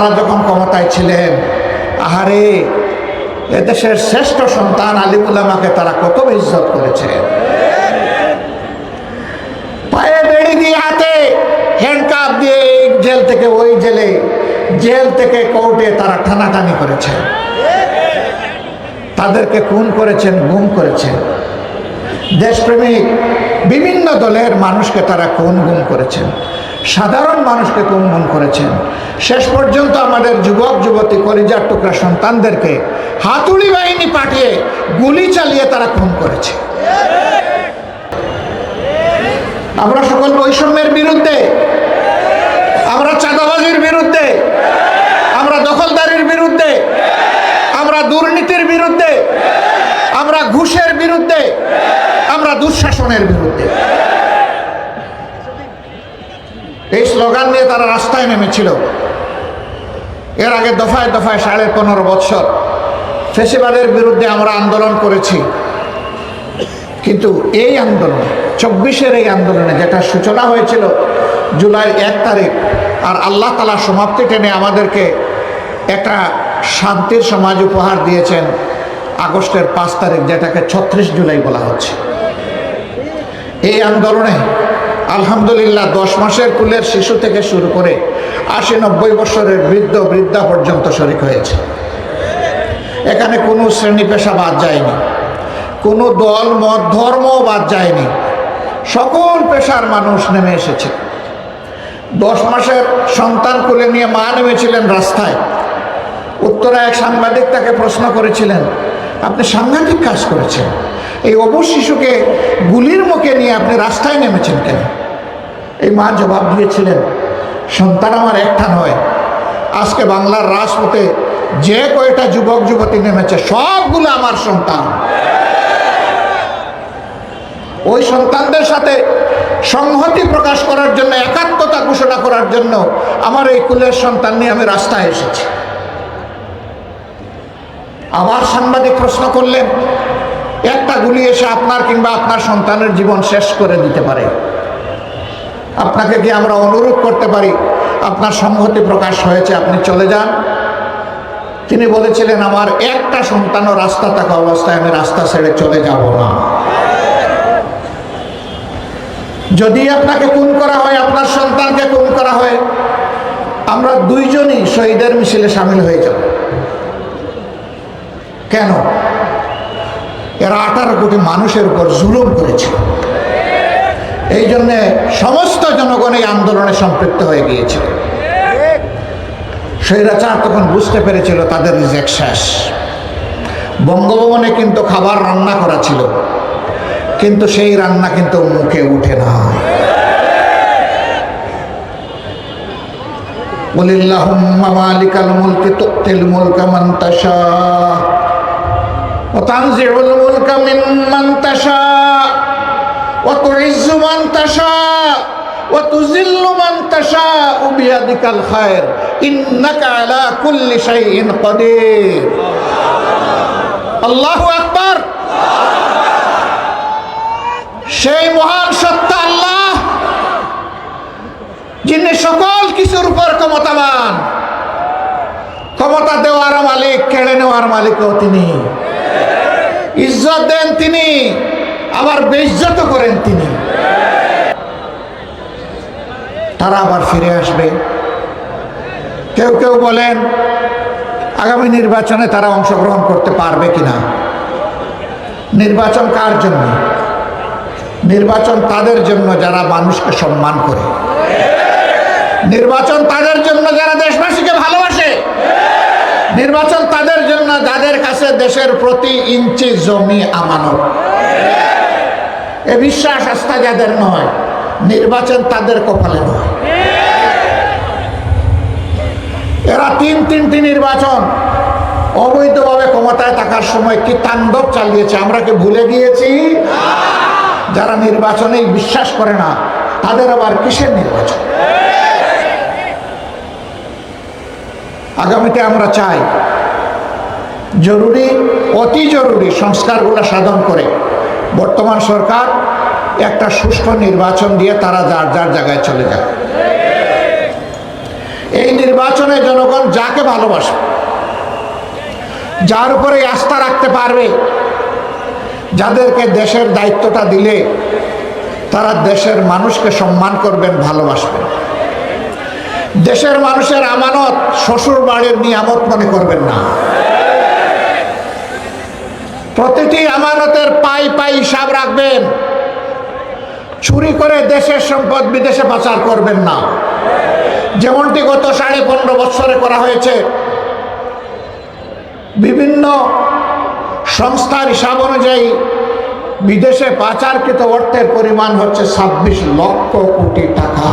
তারা যখন ক্ষমতায় ছিলেন, আহারে, এদেশের শ্রেষ্ঠ সন্তান আলিমুল্লামাকে তারা কত ইজ্জত করেছে। পায়ে বেড়ি হাতে হ্যান্ডকাপ দিয়ে জেল থেকে, ওই জেলে, জেল থেকে কোর্টে তারা টানাটানি তাদেরকে খুন করেছেন, গুম করেছেন। দেশপ্রেমিক বিভিন্ন দলের মানুষকে তারা খুন গুম করেছেন। সাধারণ মানুষকে গুম করেছেন। শেষ পর্যন্ত আমাদের যুবক, যুবতী, কলিজার টুকরা সন্তানদেরকে হাতুড়ি বাহিনী পাঠিয়ে গুলি চালিয়ে তারা খুন করেছে। আমরা সকল বৈষম্যের বিরুদ্ধে, আমরা চাঁদাবাজির বিরুদ্ধে, আমরা দখলদারির বিরুদ্ধে, আমরা দুর্নীতির বিরুদ্ধে, আমরা ঘুষের বিরুদ্ধে, আমরা দুঃশাসনের বিরুদ্ধে। এই স্লোগান নিয়ে তারা রাস্তায় নেমেছিল। এর আগে দফায় দফায় সাড়ে পনেরো বৎসর ফেসিবাদের বিরুদ্ধে আমরা আন্দোলন করেছি। কিন্তু এই আন্দোলন, চব্বিশের এই আন্দোলনে যেটা সূচনা হয়েছিল জুলাই এক তারিখ, আর আল্লাহ তালা সমাপ্তি টেনে আমাদেরকে একটা শান্তির সমাজ উপহার দিয়েছেন আগস্টের পাঁচ তারিখ, যেটাকে ছত্রিশ জুলাই বলা হচ্ছে। এই আন্দোলনে আলহামদুলিল্লাহ, দশ মাসের কুলের শিশু থেকে শুরু করে আশি নব্বই বছরের বৃদ্ধ, বৃদ্ধা পর্যন্ত শরিক হয়েছে। এখানে কোনো শ্রেণি পেশা বাদ যায়নি, কোনো দল, মত, ধর্ম বাদ যায়নি। সকল পেশার মানুষ নেমে এসেছে। দশ মাসের সন্তান কোলে নিয়ে মা নেমেছিলেন রাস্তায়। উত্তরা এক সাংবাদিক তাকে প্রশ্ন করেছিলেন, আপনি সাংঘাতিক কাজ করেছেন এই অবশ শিশুকে গুলির মুখে নিয়ে আপনি রাস্তায় নেমেছেন কেন? এই মা জবাব দিয়েছিলেন, সন্তান আমার একটা নয়। আজকে বাংলার রাজপথে যে কয়টা যুবক, যুবতী নেমেছে, সবগুলো আমার সন্তান। ওই সন্তানদের সাথে সংহতি প্রকাশ করার জন্য, একাত্মতা ঘোষণা করার জন্য আমার এই কুলের সন্তান নিয়ে আমি রাস্তায় এসেছি। আবার সাংবাদিক প্রশ্ন করলেন একটা গুলি এসে আপনার কিংবা আপনার সন্তানের জীবন শেষ করে দিতে পারে। আপনাকে কি আমরা অনুরোধ করতে পারি? আপনার সংহতি প্রকাশ হয়েছে, আপনি চলে যান। তিনি বলেছিলেন, আমার একটা সন্তানও রাস্তা থাকা অবস্থায় আমি রাস্তা ছেড়ে চলে যাব না। যদি আপনাকে খুন করা হয়, আপনার সন্তানকে খুন করা হয়, আমরা দুইজনই শহীদের মিছিলে সামিল হয়ে যাব। কেন? এরা আঠারো কোটি মানুষের উপর জুলুম করেছিল এই জন্যে সমস্ত জনগণ এই আন্দোলনে সম্পৃক্ত হয়ে গিয়েছিল স্বৈরাচার তখন বুঝতে পেরেছিল তাদের রিজেক্ট শেষ। বঙ্গভবনে কিন্তু খাবার রান্না করা ছিল, কিন্তু সেই রান্না কিন্তু মুখে উঠে না। বলিল্লাহুম্মা মালিকাল মুলকি তুতিল মুলকা মান তাশা। মিম্মান তাশা ওয়া তুইজ্জু মান তাশা ওয়া তুযিল্লু মান তাশা বিয়াদিকাল খায়র, ইন্নাকা আলা কুল্লি শাইইন কাদির। আল্লাহু আকবার। সেই মহান সত্তা আল্লাহ, যিনি সকল কিছুর উপর ক্ষমতাবান। ক্ষমতা দেওয়ার মালিক, কেড়ে নেওয়ার মালিকও তিনি। ইজ্জত দেন তিনি। আবার বেইজ্জত করেন তিনি। তারা আবার ফিরে আসবে। কেউ কেউ বলেন, আগামী নির্বাচনে তারা অংশগ্রহণ করতে পারবে কিনা? নির্বাচন কার জন্য? নির্বাচন তাদের জন্য যারা মানুষকে সম্মান করে। নির্বাচন তাদের জন্য যারা ভালোবাসে নির্বাচন তাদের জন্য যাদের কাছে দেশের প্রতি ইঞ্চি জমি আমানত। এ বিশ্বাস আস্থা যাদের নয়, নির্বাচন তাদের কপালে নয়। এরা তিন তিনটি নির্বাচন, অবৈধভাবে ক্ষমতায় থাকার সময় কি তাণ্ডব চালিয়েছে, আমরা কি ভুলে গিয়েছি? যারা নির্বাচনেই বিশ্বাস করে না, তাদের আবার কিসের নির্বাচন? আগামীতে আমরা চাই জরুরি, অতি জরুরি সংস্কারগুলো সাধন করে। বর্তমান সরকার একটা সুষ্ঠু নির্বাচন দিয়ে তারা যার যার জায়গায় চলে যায়। এই নির্বাচনে জনগণ যাকে ভালোবাসবে, যার উপরে আস্থা রাখতে পারবে, যাদেরকে দেশের দায়িত্বটা দিলে তারা দেশের মানুষকে সম্মান করবেন, ভালোবাসবেন। দেশের মানুষের আমানত শ্বশুর বাড়ির নিয়ামত মনে করবেন না। প্রতিটি আমানতের পাই পাই হিসাব রাখবেন। চুরি করে দেশের সম্পদ বিদেশে পাচার করবেন না। যেমনটি গত সাড়ে পনেরো বছরে করা হয়েছে। বিভিন্ন সংস্থার হিসাব অনুযায়ী বিদেশে পাচারকৃত অর্থের পরিমাণ হচ্ছে ছাব্বিশ লক্ষ কোটি টাকা।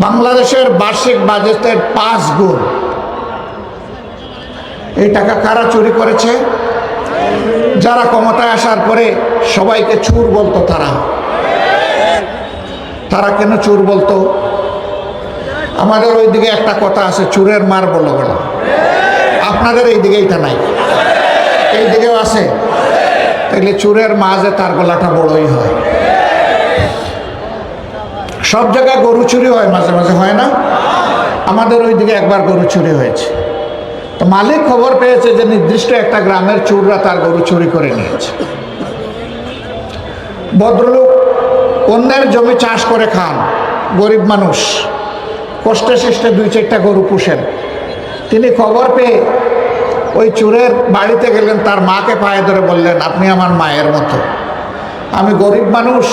বাংলাদেশের বার্ষিক বাজেটের পাঁচ গুণ। এই টাকা কারা চুরি করেছে? যারা ক্ষমতায় আসার পরে সবাইকে চুর বলতো তারা। তারা কেন চুর বলতো? আমাদের ওইদিকে একটা কথা আছে, চুরের মার বলো বলো আপনাদের এই দিকে এটা নাই। এই দিকেও আছে। তাইলে চুরের মা যে তার গলাটা বড়ই হয়। সব জায়গায় গরু চুরি হয়, মাঝে মাঝে হয় না। আমাদের ওই দিকে একবার গরু চুরি হয়েছে। তো মালিক খবর পেয়েছে যে নির্দিষ্ট একটা গ্রামের চুররা তার গরু চুরি করে নিয়েছে। ভদ্রলোক অন্যের জমি চাষ করে খান, গরিব মানুষ। কষ্টে সৃষ্টে দুই চারটা গরু পুষেন। তিনি খবর পেয়ে ওই চুরের বাড়িতে গেলেন, তার মাকে পায়ে ধরে বললেন, আপনি আমার মায়ের মতো। আমি গরিব মানুষ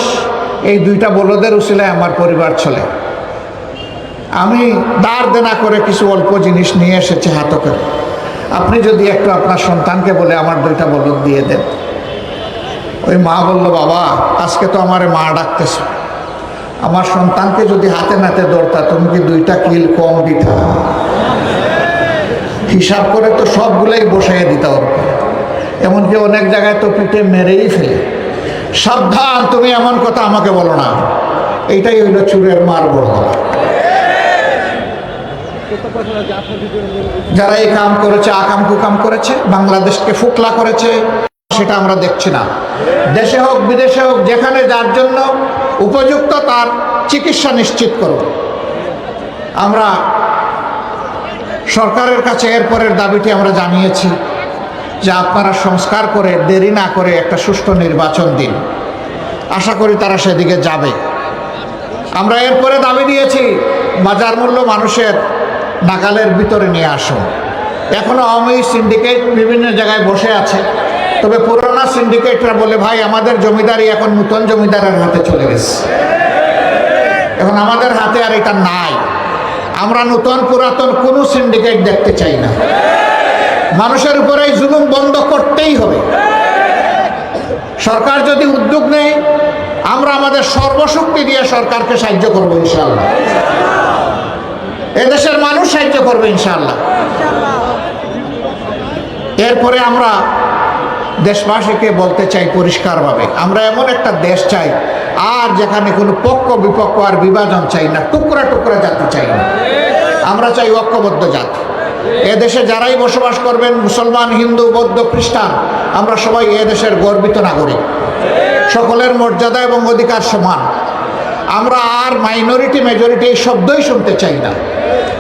এই দুইটা বলদের উচিলায় আমার পরিবার চলে। আমি দাঁড় দেনা করে কিছু অল্প জিনিস নিয়ে এসেছি হাত করে আপনি যদি একটু আপনার সন্তানকে বলে আমার দুইটা বলদ দিয়ে দেন। ওই মা বলল, বাবা, আজকে তো আমার মা ডাকতেছে। আমার সন্তানকে যদি হাতে নাতে দৌড়তা তুমি কি দুইটা কিল কম দিতা? হিসাব করে তো সবগুলোই বসাইয়ে দিতে ওর এমনকি অনেক জায়গায় তো পিঠে মেরেই ফেলে। সাবধান, তুমি এমন কথা আমাকে বলো না। এইটাই হইল চুরের মার বড় যারা এই কাম করেছে আকাম কুকাম করেছে, বাংলাদেশকে ফুকলা করেছে, সেটা আমরা দেখছি না। দেশে হোক, বিদেশে হোক, যেখানে যার জন্য উপযুক্ত তার চিকিৎসা নিশ্চিত করব আমরা সরকারের কাছে এরপরের দাবিটি আমরা জানিয়েছি। যে আপনারা সংস্কার করে দেরি না করে একটা সুষ্ঠু নির্বাচন দিন। আশা করি তারা সেদিকে যাবে। আমরা এরপরে দাবি দিয়েছি, বাজার মূল্য মানুষের নাগালের ভিতরে নিয়ে আসুন। এখনও আওয়ামী সিন্ডিকেট বিভিন্ন জায়গায় বসে আছে। তবে পুরোনো সিন্ডিকেটরা বলে, ভাই, আমাদের জমিদারি এখন নূতন জমিদারের হাতে চলে গেছে। এখন আমাদের হাতে আর এটা নাই। আমরা নূতন পুরাতন কোনো সিন্ডিকেট দেখতে চাই না। মানুষের উপরে এই জুলুম বন্ধ করতেই হবে। সরকার যদি উদ্যোগ নেয়, আমরা আমাদের সর্বশক্তি দিয়ে সরকারকে সাহায্য করব ইনশাল্লাহ এদেশের মানুষ সাহায্য করবে ইনশাল্লাহ এরপরে আমরা দেশবাসীকে বলতে চাই পরিষ্কারভাবে, আমরা এমন একটা দেশ চাই, আর যেখানে কোনো পক্ষ বিপক্ষ আর বিভাজন চাই না, টুকরা টুকরা জাতি চাই না। আমরা চাই ঐক্যবদ্ধ জাতি। এদেশে যারাই বসবাস করবেন, মুসলমান, হিন্দু, বৌদ্ধ, খ্রিস্টান, আমরা সবাই এদেশের গর্বিত নাগরিক। সকলের মর্যাদা এবং অধিকার সমান। আমরা আর মাইনরিটি মেজরিটি এই শব্দই শুনতে চাই না।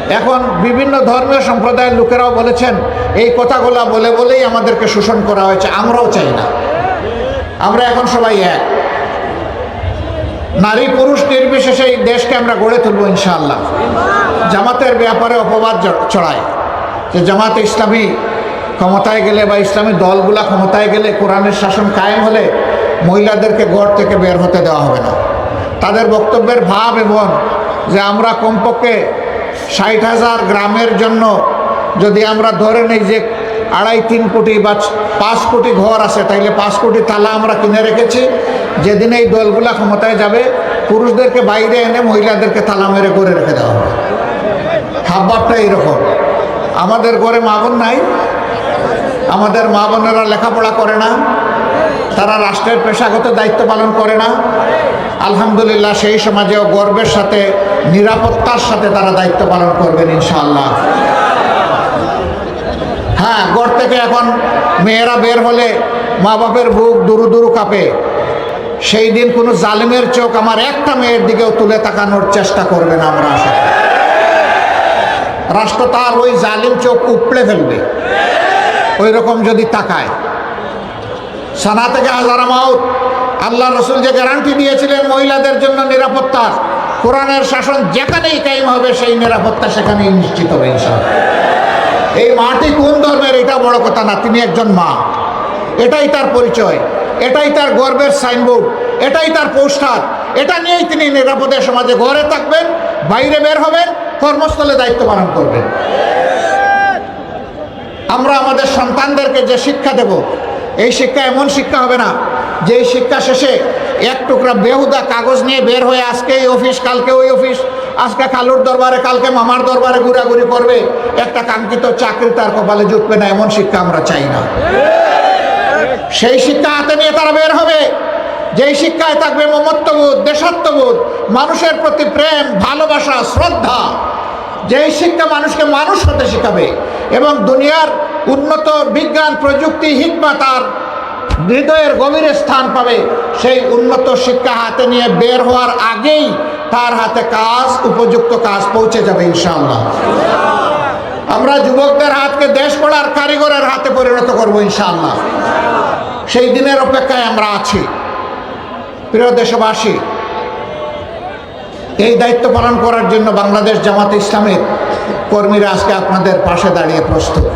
এখন বিভিন্ন ধর্মীয় সম্প্রদায়ের লোকেরাও বলেছেন, এই কথাগুলো বলে বলেই আমাদেরকে শোষণ করা হয়েছে, আমরাও চাই না। আমরা এখন সবাই এক। নারী, পুরুষ, নির্বিশেষে এই দেশকে আমরা গড়ে তুলব ইনশাআল্লাহ। জামাতের ব্যাপারে অপবাদ ছড়ায়। যে জামাতে ইসলামী ক্ষমতায় গেলে বা ইসলামী দলগুলা ক্ষমতায় গেলে কোরআনের শাসন কায়েম হলে মহিলাদেরকে গড় থেকে বের হতে দেওয়া হবে না। তাদের বক্তব্যের ভাব এবং যে আমরা কমপক্ষে ষাট হাজার গ্রামের জন্য যদি আমরা ধরে নেই যে আড়াই, তিন কোটি বা পাঁচ কোটি ঘর আছে, তাইলে পাঁচ কোটি তালা আমরা কিনে রেখেছি। যেদিন এই দলগুলা ক্ষমতায় যাবে, পুরুষদেরকে বাইরে এনে মহিলাদেরকে তালা মেরে করে রেখে দেওয়া হবে। হাবভাবটা এইরকম। আমাদের ঘরে মা বোন নাই। আমাদের মা বোনেরা লেখাপড়া করে না। তারা রাষ্ট্রের পেশাগত দায়িত্ব পালন করে না। আলহামদুলিল্লাহ সেই সমাজেও গর্বের সাথে, নিরাপত্তার সাথে তারা দায়িত্ব পালন করবেন ইনশাআল্লাহ। হ্যাঁ গড় থেকে এখন মেয়েরা বের হলে মা বাপের বুক দুরু দুরু কাঁপে। সেই দিন কোনো জালিমের চোখ আমার একটা মেয়ের দিকেও তুলে তাকানোর চেষ্টা করবেন আমরা আশা। রাষ্ট্র তার ওই জালিম চোখ উপড়ে ফেলবে। ওই রকম যদি তাকায়। সানা থেকে হাজারা মাউত আল্লাহ রসুল যে গ্যারান্টি দিয়েছিলেন মহিলাদের জন্য নিরাপত্তার, কোরআনের শাসন যেখানেই কায়েম হবে সেই নিরাপত্তা সেখানেই নিশ্চিত হবে এই মাটি কোন ধর্মের এটা বড় কথা না, তিনি একজন মা। এটাই তার পরিচয়, এটাই তার গর্বের সাইনবোর্ড, এটাই তার পোস্টার, এটা নিয়েই তিনি নিরাপদে সমাজে ঘরে থাকবেন, বাইরে বের হবেন কর্মস্থলে দায়িত্ব পালন করবেন আমরা আমাদের সন্তানদেরকে যে শিক্ষা দেব, এই শিক্ষা এমন শিক্ষা হবে না যে শিক্ষা শেষে এক টুকরা বেহুদা কাগজ নিয়ে বের হয়ে আজকে এই অফিস, কালকে ওই অফিস, আজকে কালুর দরবারে, কালকে মামার দরবারে ঘোরাঘুরি করবে। একটা কাঙ্ক্ষিত চাকরি তার কপালে জুটবে না, এমন শিক্ষা আমরা চাই না। সেই শিক্ষা হাতে নিয়ে তারা বের হবে। যেই শিক্ষায় থাকবে মমত্ববোধ, দেশাত্মবোধ, মানুষের প্রতি প্রেম, ভালোবাসা, শ্রদ্ধা, যেই শিক্ষা মানুষকে মানুষ হতে শেখাবে এবং দুনিয়ার উন্নত বিজ্ঞান, প্রযুক্তি, হিকমা তার হৃদয়ের গভীরে স্থান পাবে, সেই উন্নত শিক্ষা হাতে নিয়ে বের হওয়ার আগেই তার হাতে কাজ, উপযুক্ত কাজ পৌঁছে যাবে ইনশাআল্লাহ। আমরা যুবকদের হাতকে দেশ পড়ার কারিগরের হাতে পরিণত করব ইনশাআল্লাহ। সেই দিনের অপেক্ষায় আমরা আছি। প্রিয় দেশবাসী, এই দায়িত্ব পালন করার জন্য বাংলাদেশ জামাত ইসলামের কর্মীরা আজকে আপনাদের পাশে দাঁড়িয়ে প্রস্তুত।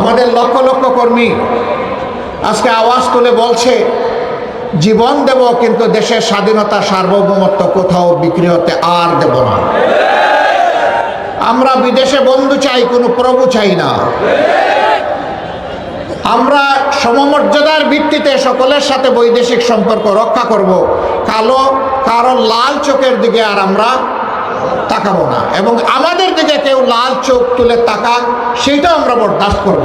আমাদের লক্ষ লক্ষ কর্মী আজকে আওয়াজ তুলে বলছে, জীবন দেব কিন্তু দেশের স্বাধীনতা সার্বভৌমত্ব কোথাও বিক্রি হতে আর দেব না। আমরা বিদেশে বন্ধু চাই, কোনো প্রভু চাই না। আমরা সমমর্যাদার ভিত্তিতে সকলের সাথে বৈদেশিক সম্পর্ক রক্ষা করব। কালো কারও লাল চোখের দিকে আর আমরা তাকাবো না। এবং আমাদের দিকে কেউ লাল চোখ তুলে তাকাক, সেটাও আমরা বরদাস্ত করব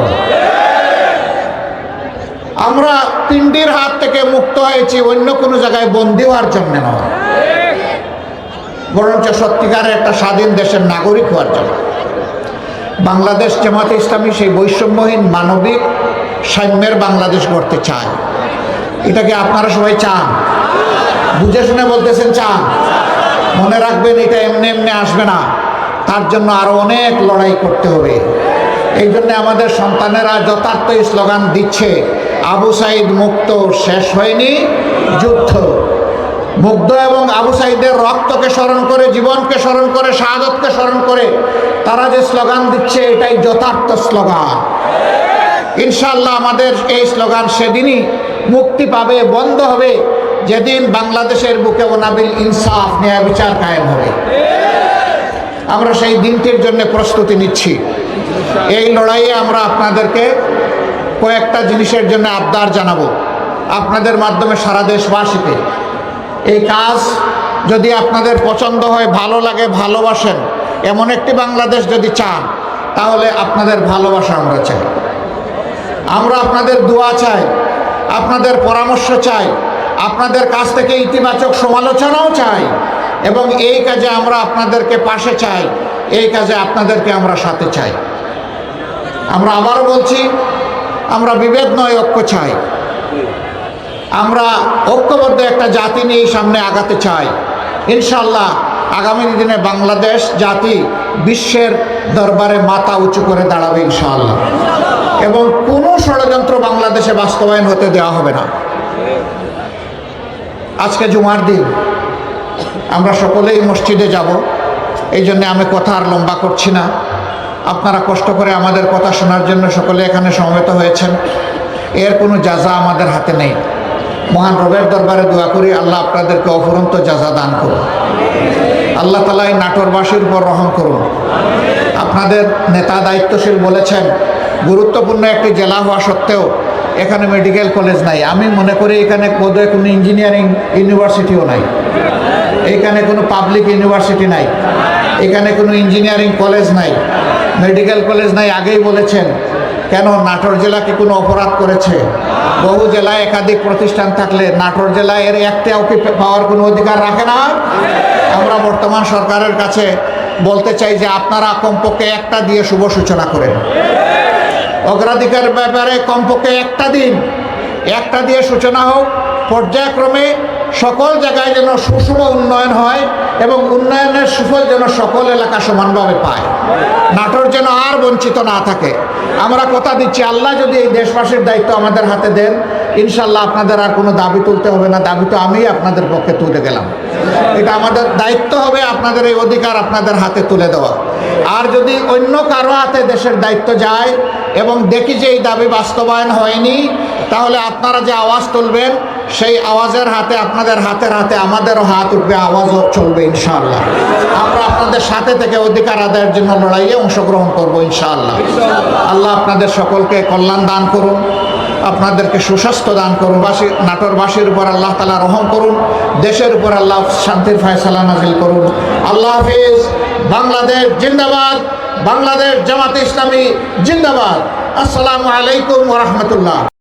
আমরা পিণ্ডির হাত থেকে মুক্ত হয়েছি, অন্য কোনো জায়গায় বন্দী হওয়ার জন্য নয়। বরঞ্চ সত্যিকারের একটা স্বাধীন দেশের নাগরিক হওয়ার জন্য। বাংলাদেশ জামাতে ইসলামী সেই বৈষম্যহীন মানবিক সাম্যের বাংলাদেশ গড়তে চায়। এটাকে আপনারা সবাই চান। বুঝে শুনে বলতেছেন চান। মনে রাখবেন এটা এমনি এমনি আসবে না। তার জন্য আরও অনেক লড়াই করতে হবে। এই জন্য আমাদের সন্তানেরা যথার্থ স্লোগান দিচ্ছে, আবু সাইদ মুক্ত শেষ হয়নি, যুদ্ধ। মুগ্ধ এবং আবু সাইদের রক্তকে স্মরণ করে, জীবনকে স্মরণ করে, শাহাদতকে স্মরণ করে তারা যে স্লোগান দিচ্ছে, এটাই যথার্থ স্লোগান। ইনশাল্লাহ আমাদের এই স্লোগান সেদিনই মুক্তি পাবে, বন্ধ হবে। যেদিন বাংলাদেশের বুকে ওনাবিল ইনসাফ ন্যায় বিচার কায়েম হবে। আমরা সেই দিনটির জন্য প্রস্তুতি নিচ্ছি। এই লড়াইয়ে আমরা আপনাদেরকে কয়েকটা জিনিসের জন্য আবদার জানাব। আপনাদের মাধ্যমে সারা দেশবাসীকে। এই কাজ যদি আপনাদের পছন্দ হয়, ভালো লাগে, ভালোবাসেন, এমন একটি বাংলাদেশ যদি চান, তাহলে আপনাদের ভালোবাসা আমরা চাই। আমরা আপনাদের দোয়া চাই, আপনাদের পরামর্শ চাই, আপনাদের কাছ থেকে ইতিবাচক সমালোচনাও চাই এবং এই কাজে আমরা আপনাদেরকে পাশে চাই, এই কাজে আপনাদেরকে আমরা সাথে চাই। আমরা আবারও বলছি, আমরা বিভেদ নয়, ঐক্য চাই। আমরা ঐক্যবদ্ধ একটা জাতি নিয়ে সামনে আগাতে চাই। ইনশাল্লাহ আগামী দিনে বাংলাদেশ জাতি বিশ্বের দরবারে মাথা উঁচু করে দাঁড়াবে ইনশাআল্লাহ। এবং কোনো ষড়যন্ত্র বাংলাদেশে বাস্তবায়ন হতে দেওয়া হবে না। আজকে জুমার দিন, আমরা সকলেই মসজিদে যাব। এই জন্যে আমি কথা আর লম্বা করছি না। আপনারা কষ্ট করে আমাদের কথা শোনার জন্য সকলে এখানে সমবেত হয়েছেন। এর কোনো যাজা আমাদের হাতে নেই। মহান রবের দরবারে দোয়া করি, আল্লাহ আপনাদেরকে অফুরন্ত যাজা দান করুন। আল্লাহ তালা এই নাটোরবাসীর উপর রহম করুন। আপনাদের নেতা দায়িত্বশীল বলেছেন গুরুত্বপূর্ণ একটি জেলা হওয়া সত্ত্বেও এখানে মেডিকেল কলেজ নাই। আমি মনে করি এখানে বোধহয় কোনো ইঞ্জিনিয়ারিং ইউনিভার্সিটিও নাই। এখানে কোনো পাবলিক ইউনিভার্সিটি নাই। এখানে কোনো ইঞ্জিনিয়ারিং কলেজ নাই। মেডিকেল কলেজ নাই আগেই বলেছেন। কেন নাটোর জেলা কি কোনো অপরাধ করেছে? বহু জেলায় একাধিক প্রতিষ্ঠান থাকলে নাটোর জেলায় এর একটাও কি পাওয়ার কোনো অধিকার রাখে না। আমরা বর্তমান সরকারের কাছে বলতে চাই যে আপনারা কমপক্ষে একটা দিয়ে শুভ সূচনা করেন। অগ্রাধিকার ব্যাপারে কমপক্ষে একটা দিন, একটা দিয়ে সূচনা হোক। পর্যায়ক্রমে সকল জায়গায় যেন সুষম উন্নয়ন হয় এবং উন্নয়নের সুফল যেন সকল এলাকা সমানভাবে পায়। নাটোর যেন আর বঞ্চিত না থাকে। আমরা কথা দিচ্ছি, আল্লাহ যদি এই দেশবাসীর দায়িত্ব আমাদের হাতে দেন, ইনশাল্লাহ আপনাদের আর কোনো দাবি তুলতে হবে না। দাবি তো আমি আপনাদের পক্ষে তুলে গেলাম। এটা আমাদের দায়িত্ব হবে, আপনাদের এই অধিকার আপনাদের হাতে তুলে দেওয়া। আর যদি অন্য কারও হাতে দেশের দায়িত্ব যায় এবং দেখি যে এই দাবি বাস্তবায়ন হয়নি, তাহলে আপনারা যে আওয়াজ তুলবেন, সেই আওয়াজের হাতে, আপনাদের হাতের হাতে, আমাদেরও হাত উঠবে, আওয়াজও চলবে, ইনশাআল্লাহ। আমরা আপনাদের সাথে থেকে অধিকার আদায়ের জন্য লড়াইয়ে অংশগ্রহণ করব, ইনশাআল্লাহ। আল্লাহ আপনাদের সকলকে কল্যাণ দান করুন। আপনাদেরকে সুস্বাস্থ্য দান করুন। বাসী নাটোরবাসীর উপর আল্লাহ তালা রহম করুন। দেশের উপর আল্লাহ শান্তির ফায়সালা নাজিল করুন। আল্লাহ হাফিজ। বাংলাদেশ জিন্দাবাদ। বাংলাদেশ জামাত ইসলামী জিন্দাবাদ। আসসালামু আলাইকুম রহমতুল্লাহ।